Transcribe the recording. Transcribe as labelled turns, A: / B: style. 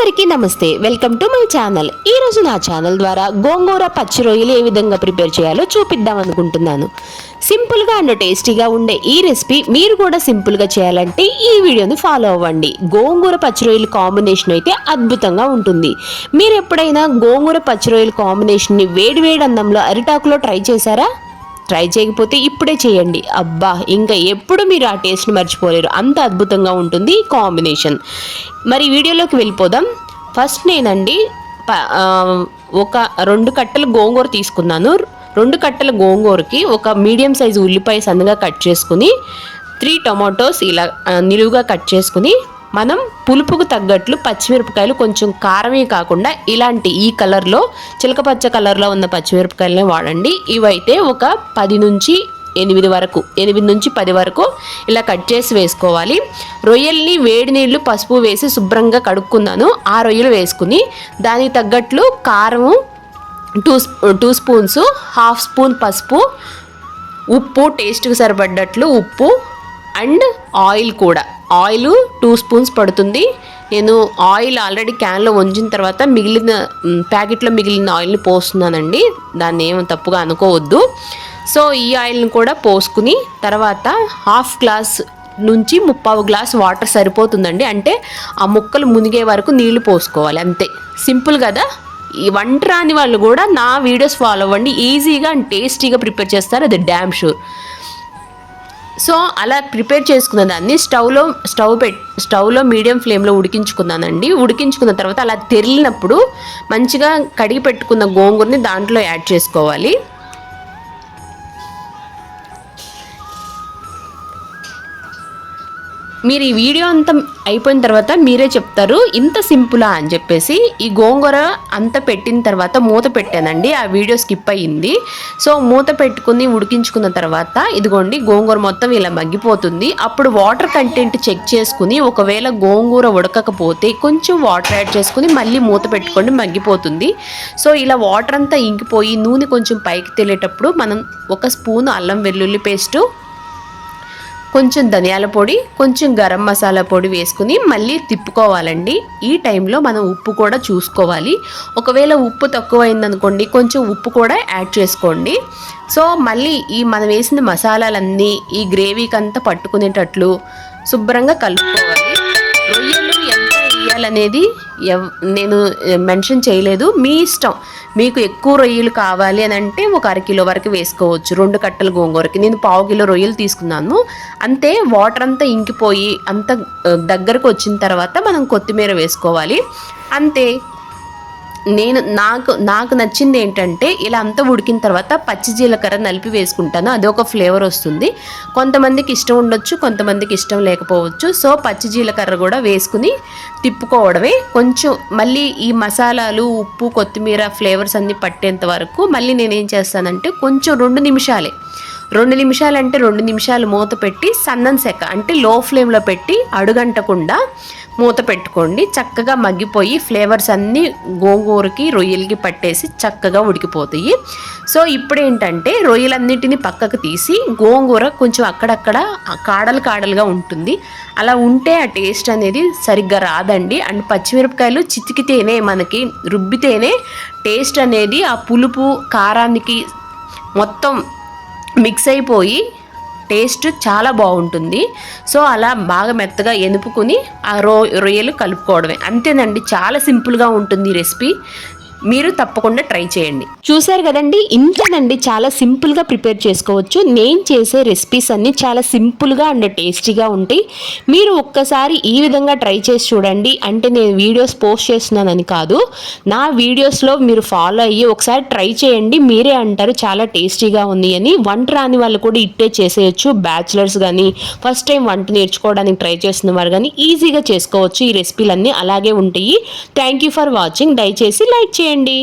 A: అందరికీ నమస్తే. Welcome to my channel. ఈ రోజు నా ఛానల్ ద్వారా గోంగూర పచ్చి రొయ్యలు ఏ విధంగా ప్రిపేర్ చేయాలో చూపిద్దాం అనుకుంటున్నాను. సింపుల్గా అండ్ టేస్టీగా ఉండే ఈ రెసిపీ మీరు కూడా సింపుల్గా చేయాలంటే ఈ వీడియోని ఫాలో అవ్వండి. గోంగూర పచ్చి రొయ్యల కాంబినేషన్ అయితే అద్భుతంగా ఉంటుంది. మీరు ఎప్పుడైనా గోంగూర పచ్చి రొయ్యల కాంబినేషన్ని వేడివేడి అన్నంలో అరిటాకులో ట్రై చేశారా? ట్రై చేయకపోతే ఇప్పుడే చేయండి. అబ్బా ఇంకా ఎప్పుడు మీరు ఆ టేస్ట్ని మర్చిపోలేరు. అంత అద్భుతంగా ఉంటుంది ఈ కాంబినేషన్. మరి వీడియోలోకి వెళ్ళిపోదాం. ఫస్ట్ నేనండి ప- ఒక రెండు కట్టలు గోంగూర తీసుకున్నాను. రెండు కట్టల గోంగూరకి ఒక మీడియం సైజు ఉల్లిపాయ సన్నగా కట్ చేసుకుని త్రీ టొమాటోస్ ఇలా నిలువుగా కట్ చేసుకుని మనం పులుపుకు తగ్గట్లు పచ్చిమిరపకాయలు కొంచెం కారమే కాకుండా ఇలాంటి ఈ కలర్లో చిలకపచ్చ కలర్లో ఉన్న పచ్చిమిరపకాయలనే వాడండి. ఇవైతే ఒక పది నుంచి ఎనిమిది వరకు ఎనిమిది నుంచి పది వరకు ఇలా కట్ చేసి వేసుకోవాలి. రొయ్యల్ని వేడి నీళ్ళు పసుపు వేసి శుభ్రంగా కడుక్కున్నాను. ఆ రొయ్యలు వేసుకుని దానికి తగ్గట్లు కారము two two spoons half spoon పసుపు ఉప్పు టేస్ట్కి సరిపడ్డట్లు ఉప్పు అండ్ ఆయిల్ కూడా. ఆయిల్ టూ స్పూన్స్ పడుతుంది. నేను ఆయిల్ ఆల్రెడీ క్యాన్లో ఉంచిన తర్వాత మిగిలిన ప్యాకెట్లో మిగిలిన ఆయిల్ని పోస్తున్నానండి. దాన్ని ఏం తప్పుగా అనుకోవద్దు. సో ఈ ఆయిల్ని కూడా పోసుకుని తర్వాత హాఫ్ గ్లాస్ నుంచి ముప్పావు గ్లాస్ వాటర్ సరిపోతుందండి. అంటే ఆ ముక్కలు మునిగే వరకు నీళ్ళు పోసుకోవాలి. అంతే. సింపుల్ కదా? ఈ వంట రాని వాళ్ళు కూడా నా వీడియోస్ ఫాలో అవ్వండి. ఈజీగా అండ్ టేస్టీగా ప్రిపేర్ చేస్తారు. అది డ్యామ్ షూర్. సో అలా ప్రిపేర్ చేసుకున్న దాన్ని స్టవ్లో స్టవ్ పెట్ స్టవ్లో మీడియం ఫ్లేమ్లో ఉడికించుకున్నానండి. ఉడికించుకున్న తర్వాత అలా తెరిలినప్పుడు మంచిగా కడిగి పెట్టుకున్న గోంగూరని దాంట్లో యాడ్ చేసుకోవాలి. మీరు ఈ వీడియో అంతా అయిపోయిన తర్వాత మీరే చెప్తారు ఇంత సింపులా అని చెప్పేసి. ఈ గోంగూర అంత పెట్టిన తర్వాత మూత పెట్టానండి ఆ వీడియో స్కిప్ అయ్యింది. సో మూత పెట్టుకుని ఉడికించుకున్న తర్వాత ఇదిగోండి గోంగూర మొత్తం ఇలా మగ్గిపోతుంది. అప్పుడు వాటర్ కంటెంట్ చెక్ చేసుకుని ఒకవేళ గోంగూర ఉడకకపోతే కొంచెం వాటర్ యాడ్ చేసుకుని మళ్ళీ మూత పెట్టుకోండి మగ్గిపోతుంది. సో ఇలా వాటర్ అంతా ఇంకిపోయి నూనె కొంచెం పైకి తేలేటప్పుడు మనం ఒక స్పూన్ అల్లం వెల్లుల్లి పేస్టు కొంచెం ధనియాల పొడి కొంచెం గరం మసాలా పొడి వేసుకుని మళ్ళీ తిప్పుకోవాలండి. ఈ టైంలో మనం ఉప్పు కూడా చూసుకోవాలి. ఒకవేళ ఉప్పు తక్కువైందనుకోండి కొంచెం ఉప్పు కూడా యాడ్ చేసుకోండి. సో మళ్ళీ ఈ మనం వేసిన మసాలాలన్నీ ఈ గ్రేవీకి అంతా పట్టుకునేటట్లు శుభ్రంగా కలుపుకోవాలి. రొయ్యలు అనేది ఎవ్- నేను మెన్షన్ చేయలేదు. మీ ఇష్టం. మీకు ఎక్కువ రొయ్యలు కావాలి అని అంటే ఒక అరకిలో వరకు వేసుకోవచ్చు. రెండు కట్టలు గోంగూరకి. నేను పావు కిలో రొయ్యలు తీసుకున్నాను. అంతే వాటర్ అంతా ఇంకిపోయి అంత దగ్గరకు వచ్చిన తర్వాత మనం కొత్తిమీర వేసుకోవాలి. అంతే. నేను నాకు నాకు నచ్చింది ఏంటంటే ఇలా అంతా ఉడికిన తర్వాత పచ్చి జీలకర్ర నలిపి వేసుకుంటాను. అదొక ఫ్లేవర్ వస్తుంది. కొంతమందికి ఇష్టం ఉండొచ్చు కొంతమందికి ఇష్టం లేకపోవచ్చు. సో పచ్చి జీలకర్ర కూడా వేసుకుని తిప్పుకోవడమే. కొంచెం మళ్ళీ ఈ మసాలాలు ఉప్పు కొత్తిమీర ఫ్లేవర్స్ అన్నీ పట్టేంత వరకు మళ్ళీ నేనేం చేస్తానంటే కొంచెం రెండు నిమిషాలే. రెండు నిమిషాలు అంటే రెండు నిమిషాలు మూత పెట్టి సన్నం సెక అంటే లో ఫ్లేమ్లో పెట్టి అడుగంటకుండా మూత పెట్టుకోండి. చక్కగా మగ్గిపోయి ఫ్లేవర్స్ అన్నీ గోంగూరకి రొయ్యలకి పట్టేసి చక్కగా ఉడికిపోతాయి. సో ఇప్పుడు ఏంటంటే రొయ్యలన్నిటిని పక్కకు తీసి గోంగూర కొంచెం అక్కడక్కడ కాడలు కాడలుగా ఉంటుంది. అలా ఉంటే ఆ టేస్ట్ అనేది సరిగ్గా రాదండి. అండ్ పచ్చిమిరపకాయలు చితికితేనే మనకి రుబ్బితేనే టేస్ట్ అనేది ఆ పులుపు కారానికి మొత్తం మిక్స్ అయిపోయి టేస్ట్ చాలా బాగుంటుంది. సో అలా బాగా మెత్తగా ఎనుపుకుని ఆ రో రొయ్యలు కలుపుకోవడమే. అంతేనండి చాలా సింపుల్గా ఉంటుంది ఈ రెసిపీ. మీరు తప్పకుండా ట్రై చేయండి. చూసారు కదండి ఇంతేనండి చాలా సింపుల్గా ప్రిపేర్ చేసుకోవచ్చు. నేను చేసే రెసిపీస్ అన్నీ చాలా సింపుల్గా అండ్ టేస్టీగా ఉంటాయి. మీరు ఒక్కసారి ఈ విధంగా ట్రై చేసి చూడండి. అంటే నేను వీడియోస్ పోస్ట్ చేస్తున్నానని కాదు. నా వీడియోస్లో మీరు ఫాలో అయ్యి ఒకసారి ట్రై చేయండి. మీరే అంటారు చాలా టేస్టీగా ఉంది అని. వంట రాని వాళ్ళు కూడా ఇట్టే చేసేయచ్చు. బ్యాచిలర్స్ కానీ ఫస్ట్ టైం వంట నేర్చుకోవడానికి ట్రై చేస్తున్న వారు కానీ ఈజీగా చేసుకోవచ్చు. ఈ రెసిపీలన్నీ అలాగే ఉంటాయి. థ్యాంక్ యూ ఫర్ వాచింగ్ దయచేసి లైక్ చేయండి